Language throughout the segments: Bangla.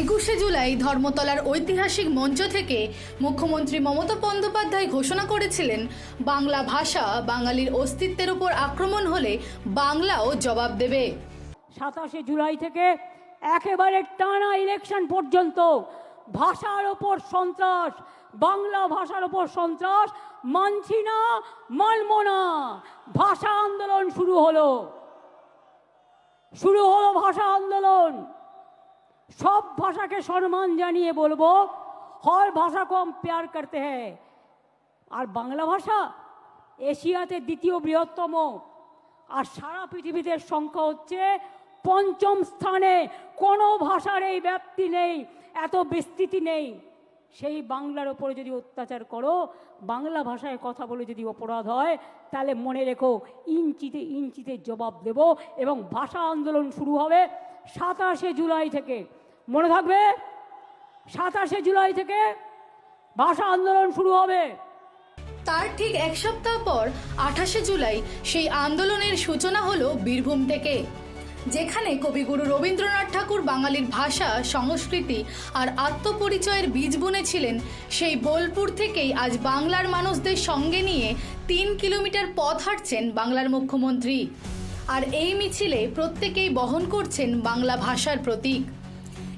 একুশে জুলাই ধর্মতলার ঐতিহাসিক মঞ্চ থেকে মুখ্যমন্ত্রী মমতা বন্দ্যোপাধ্যায় ঘোষণা করেছিলেন, বাংলা ভাষা বাঙালির অস্তিত্বের উপর আক্রমণ হলে বাংলাও জবাব দেবে। সাতাশে জুলাই থেকে একেবারে টানা ইলেকশন পর্যন্ত ভাষার ওপর সন্ত্রাস, বাংলা ভাষার ওপর সন্ত্রাস, মানছি না, মানব না, ভাষা আন্দোলন শুরু হলো। শুরু হলো ভাষা আন্দোলন। সব ভাষাকে সম্মান জানিয়ে বলব হর ভাষা কম প্যার করতে হ্যায় আর বাংলা ভাষা এশিয়াতে দ্বিতীয় বৃহত্তম আর সারা পৃথিবীতে সংখ্যা হচ্ছে পঞ্চম স্থানে কোনো ভাষার এই ব্যাপ্তি নেই এত বিস্তৃতি নেই সেই বাংলার ওপরে যদি অত্যাচার করো, বাংলা ভাষায় কথা বলে যদি অপরাধ হয়, তাহলে মনে রেখো, ইঞ্চিতে ইঞ্চিতে জবাব দেব এবং ভাষা আন্দোলন শুরু হবে। সাতাশে জুলাই থেকে। মনে থাকবে? সাতাশে জুলাই থেকে ভাষা আন্দোলন শুরু হবে। তার ঠিক এক সপ্তাহ পর, আঠাশে জুলাই, সেই আন্দোলনের সূচনা হলো বীরভূম থেকে, যেখানে কবিগুরু রবীন্দ্রনাথ ঠাকুর বাঙালির ভাষা, সংস্কৃতি আর আত্মপরিচয়ের বীজ বুনেছিলেন। সেই বোলপুর থেকেই আজ বাংলার মানুষদের সঙ্গে নিয়ে তিন কিলোমিটার পথ হাঁটছেন বাংলার মুখ্যমন্ত্রী। আর এই মিছিলে প্রত্যেকেই বহন করছেন বাংলা ভাষার প্রতীক।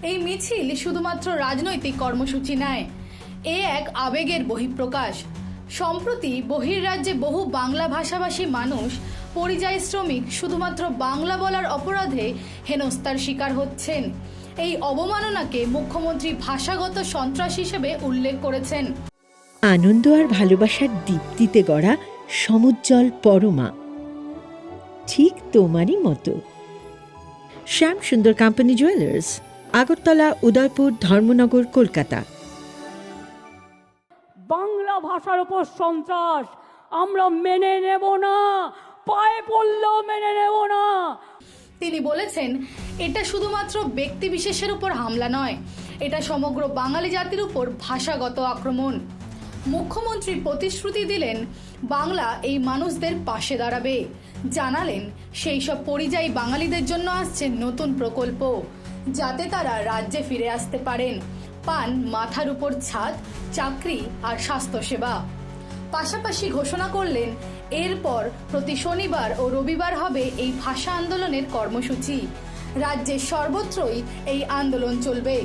এই মিছিল শুধুমাত্র রাজনৈতিক কর্মসূচি নয়, এ এক আবেগের বহিঃপ্রকাশ। সম্প্রতি বহির্রাজ্যে বহু বাংলা ভাষাভাষী মানুষ, পরিযায়ী শ্রমিক শুধুমাত্র বাংলা বলার অপরাধে হেনস্থার শিকার হচ্ছেন। এই অবমাননাকে মুখ্যমন্ত্রী ভাষাগত সন্ত্রাস হিসেবে উল্লেখ করেছেন। আনন্দ আর ভালোবাসার দীপ্তিতে গড়া সমুজ্জ্বল পরমা। ঠিক তোমারই মতো। Shyam Sundar company jewellers Agartala Udaipur Dharmanagar Kolkata. Bangla ভাষার ওপর সন্ত্রাস আমরা মেনে নেব না পায়ে পড়লেও মেনে নেব না। তিনি বলেছেন এটা শুধুমাত্র ব্যক্তি বিশেষের উপর হামলা নয় এটা সমগ্র বাঙালি জাতির উপর ভাষাগত আক্রমণ। মুখ্যমন্ত্রী প্রতিশ্রুতি দিলেন, বাংলা এই মানুষদের পাশে দাঁড়াবে। জানালেন, সেই সব পরিযায়ী বাঙালিদের জন্য আসছে নতুন প্রকল্প। যাতে তারা রাজ্যে ফিরে আসতে পারেন। পান, মাথার উপর ছাদ, চাকরি আর স্বাস্থ্যসেবা। পাশাপাশি ঘোষণা করলেন, এরপর প্রতি শনিবার ও রবিবার হবে এই ভাষা আন্দোলনের কর্মসূচি। রাজ্যের সর্বত্রই এই আন্দোলন চলবে।